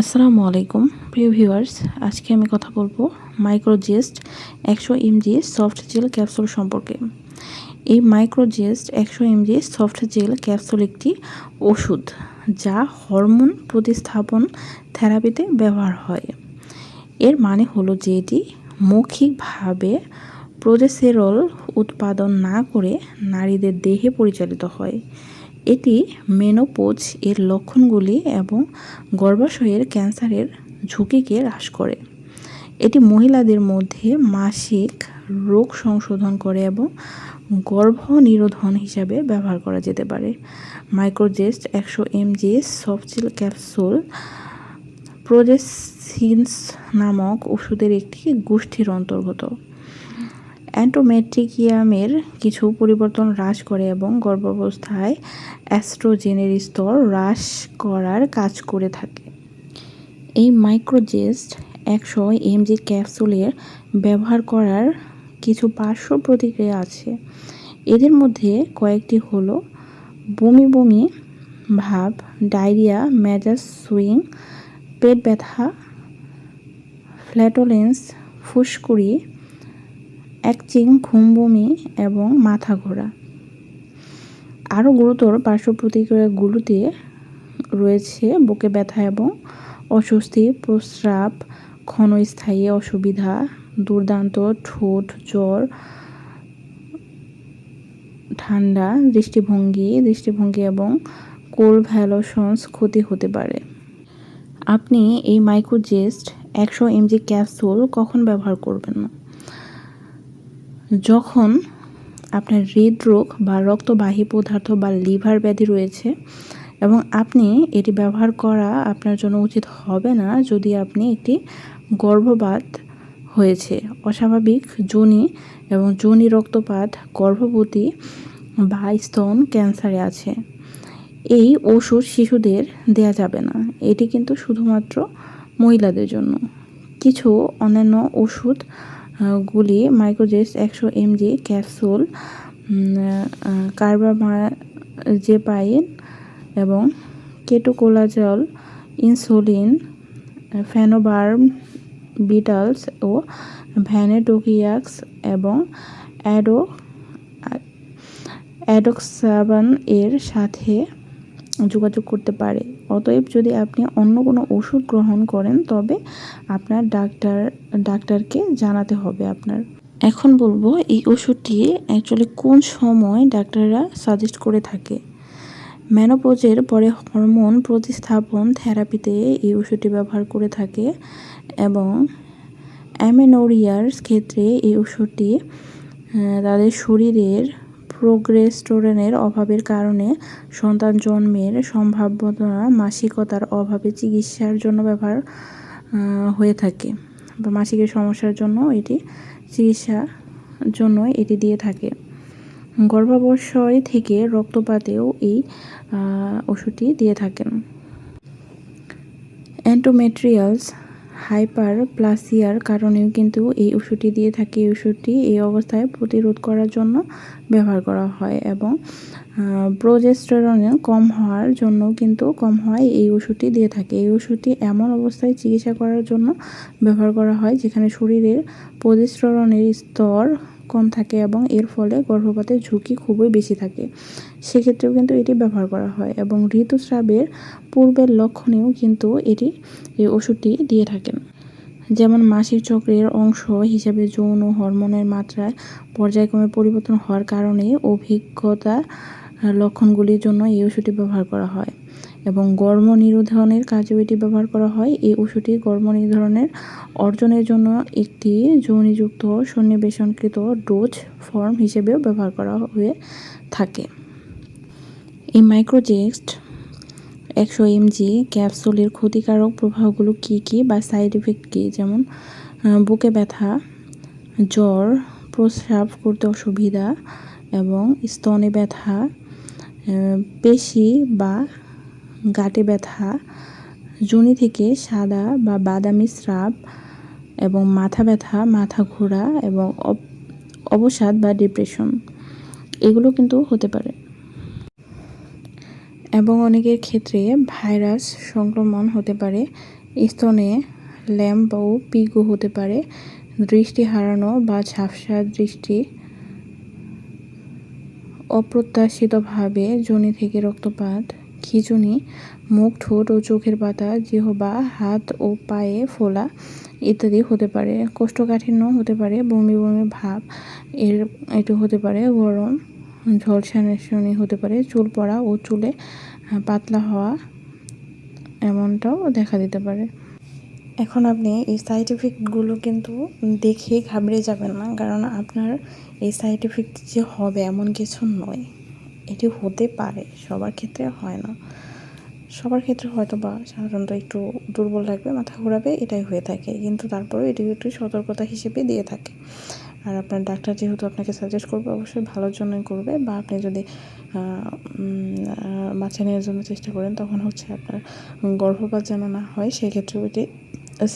আসসালামু আলাইকুম, প্রিয় ভিউয়ার্স। আজকে আমি কথা বলব মাইক্রোজেস্ট একশো এমজি সফট জেল ক্যাপসুল সম্পর্কে। এই মাইক্রোজেস্ট একশো এমজি সফট জেল ক্যাপসুল একটি ওষুধ যা হরমোন প্রতিস্থাপন থেরাপিতে ব্যবহার হয়। এর মানে হলো যে এটি মৌখিকভাবে প্রোজেসেরল উৎপাদন না করে নারীদের দেহে পরিচালিত হয়। এটি মেনোপোজ এর লক্ষণগুলি এবং গর্ভাশয়ের ক্যান্সারের ঝুঁকিকে হ্রাস করে। এটি মহিলাদের মধ্যে মাসিক রোগ সংশোধন করে এবং গর্ভ নিরোধন হিসাবে ব্যবহার করা যেতে পারে। মাইক্রোজেস্ট একশো এমজি সফটজিল ক্যাপসুল প্রোজেসিনস নামক ওষুধের একটি গোষ্ঠীর অন্তর্গত। অ্যান্টোমেট্রিকিয়ামের কিছু পরিবর্তন হ্রাস করে এবং গর্ভাবস্থায় অ্যাস্ট্রোজেনের স্তর হ্রাস করার কাজ করে থাকে। এই মাইক্রোজেস্ট একশো এমজি ক্যাপসুলের ব্যবহার করার কিছু পার্শ্ব প্রতিক্রিয়া আছে। এদের মধ্যে কয়েকটি হলো বমি বমি, ভাব, ডায়রিয়া, মেজাজ সুইং, পেট ব্যথা, ফ্ল্যাটোলেন্স, ফুসকুড়ি একচিং ঘুম বমি এবং মাথা ঘোরা আরও গুরুতর পার্শ্ব প্রতিক্রিয়াগুলোতে রয়েছে বুকে ব্যথা এবং অস্বস্তি, প্রস্রাব, ক্ষণস্থায়ী অসুবিধা, দুর্দান্ত ঠোঁট, জ্বর, ঠান্ডা, দৃষ্টিভঙ্গি দৃষ্টিভঙ্গি এবং কোলভ্যালোশনস ক্ষতি হতে পারে। আপনি এই মাইক্রোজেস্ট একশো এমজি ক্যাপসুল কখন ব্যবহার করবেন? না যখন আপনার হৃদরোগ বা রক্তবাহী পদার্থ বা লিভার ব্যাধি রয়েছে এবং আপনি এটি ব্যবহার করা আপনার জন্য উচিত হবে না যদি আপনি একটি গর্ভপাত হয়েছে। অস্বাভাবিক যোনি এবং যোনি রক্তপাত, গর্ভবতী বা স্তন ক্যান্সারে আছে। এই ওষুধ শিশুদের দেয়া যাবে না। এটি কিন্তু শুধুমাত্র মহিলাদের জন্য। কিছু অন্যান্য ওষুধ গুলি মাইক্রোজেস একশো এমজি ক্যাপসুল কার্বামাজেপাইন এবং কেটোকোলাজল ইনসুলিন ফেনোবার্ম বিটালস ও ভ্যানেটোকিয়াক্স এবং অ্যাডো অ্যাডোক্সাবান এর সাথে যোগাযোগ করতে পারে। অতএব যদি আপনি অন্য কোনো ওষুধ গ্রহণ করেন, তবে আপনার ডাক্তার, ডাক্তারকে জানাতে হবে আপনার। এখন বলব, এই ওষুধটি অ্যাকচুয়ালি কোন সময় ডাক্তাররা সাজেস্ট করে থাকে? ম্যানোপোজের পরে হরমোন প্রতিস্থাপন থেরাপিতে এই ওষুধটি ব্যবহার করে থাকে এবং অ্যামেনোরিয়ার ক্ষেত্রে এই ওষুধটি তাদের শরীরের প্রোগ্রেস্টোরেনের অভাবের কারণে সন্তান জন্মের সম্ভাব্যতা মাসিকতার অভাবে চিকিৎসার জন্য ব্যবহার হয়ে থাকে বা মাসিকের সমস্যার জন্য এটি চিকিৎসার জন্য এটি দিয়ে থাকে। গর্ভাবশয় থেকে রক্তপাতেও এই ওষুধটি দিয়ে থাকেন। অ্যান্টোমেট্রিয়ালস হাইপার প্লাসিয়ার কারণেও কিন্তু এই ওষুধটি দিয়ে থাকে। এই ওষুধটি এই অবস্থায় প্রতিরোধ করার জন্য ব্যবহার করা হয় এবং প্রোজেস্টেরন কম হওয়ার জন্য কিন্তু কম হয় এই ওষুধটি দিয়ে থাকে। এই ওষুধটি এমন অবস্থায় চিকিৎসা করার জন্য ব্যবহার করা হয় যেখানে শরীরের প্রোজেস্টেরনের স্তর কম থাকে এবং এর ফলে গর্ভপাতের ঝুঁকি খুবই বেশি থাকে। সেক্ষেত্রেও কিন্তু এটি ব্যবহার করা হয় এবং ঋতুস্রাবের পূর্বের লক্ষণেও কিন্তু এটি, এই ওষুধটি দিয়ে থাকেন। যেমন মাসিক চক্রের অংশ হিসাবে যৌন হরমোনের মাত্রায় পর্যায়ক্রমে পরিবর্তন হওয়ার কারণে অভিজ্ঞতা লক্ষণগুলির জন্য এই ওষুধটি ব্যবহার করা হয়। এবং গর্ম নিরোধনের কাজেও এটি ব্যবহার করা হয়। এই ওষুধটি গর্ম নির্ধারণের অর্জনের জন্য একটি যৌনিযুক্ত সন্নিবেশনকৃত ডোজ ফর্ম হিসেবেও ব্যবহার করা হয়ে থাকে। এই মাইক্রোজেক্সট একশো এমজি ক্যাপসুলের ক্ষতিকারক প্রভাবগুলো কী কী বা সাইড এফেক্ট কী? যেমন বুকে ব্যথা, জ্বর, প্রস্রাব করতে অসুবিধা এবং স্তনে ব্যথা পেশি বা গাঁটে ব্যথা, জুনি থেকে সাদা বা বাদামি স্রাব এবং মাথা ব্যথা, মাথা ঘোরা এবং অবসাদ বা ডিপ্রেশন এগুলো কিন্তু হতে পারে। এবং অনেকের ক্ষেত্রে ভাইরাস সংক্রমণ হতে পারে, স্তনে ল্যাম্প ও পিগও হতে পারে, দৃষ্টি হারানো বা ঝাপসা দৃষ্টি, অপ্রত্যাশিতভাবে যোনি থেকে রক্তপাত খিঁচুনি, মুখ, ঠোঁট ও চোখের পাতা, জিহবা, হাত ও পায়ে ফোলা ইত্যাদি হতে পারে। কোষ্ঠকাঠিন্য হতে পারে, বমি বমি, ভাব, এর এটি হতে পারে, গরম ঝলসানি হতে পারে, চুল পড়া ও চুলে পাতলা হওয়া এমনটাও দেখা দিতে পারে। এখন আপনি এই সাইড এফেক্টগুলো কিন্তু দেখে ঘাবড়ে যাবেন না, কারণ আপনার এই সাইড এফেক্ট যে হবে এমন কিছু নয়। এটি হতে পারে, সবার ক্ষেত্রে হয় না। সবার ক্ষেত্রে হয়তো বা সাধারণত একটু দুর্বল লাগবে মাথা ঘোরাবে, এটাই হয়ে থাকে। কিন্তু তারপরেও এটি একটু সতর্কতা হিসেবে দিয়ে থাকে। আর আপনার ডাক্তার যেহেতু আপনাকে সাজেস্ট করবে, অবশ্যই ভালোর জন্যই করবে বা আপনি যদি বাচ্চা নেওয়ার জন্য চেষ্টা করেন, তখন হচ্ছে আপনার গর্ভপাত যেন না হয়, সেক্ষেত্রেও এটি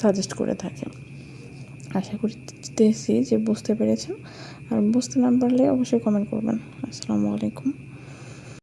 সাজেস্ট করে থাকে। আশা করতেছি যে বুঝতে পেরেছেন। আর বুঝতে না পারলে অবশ্যই কমেন্ট করবেন। আসসালামু আলাইকুম।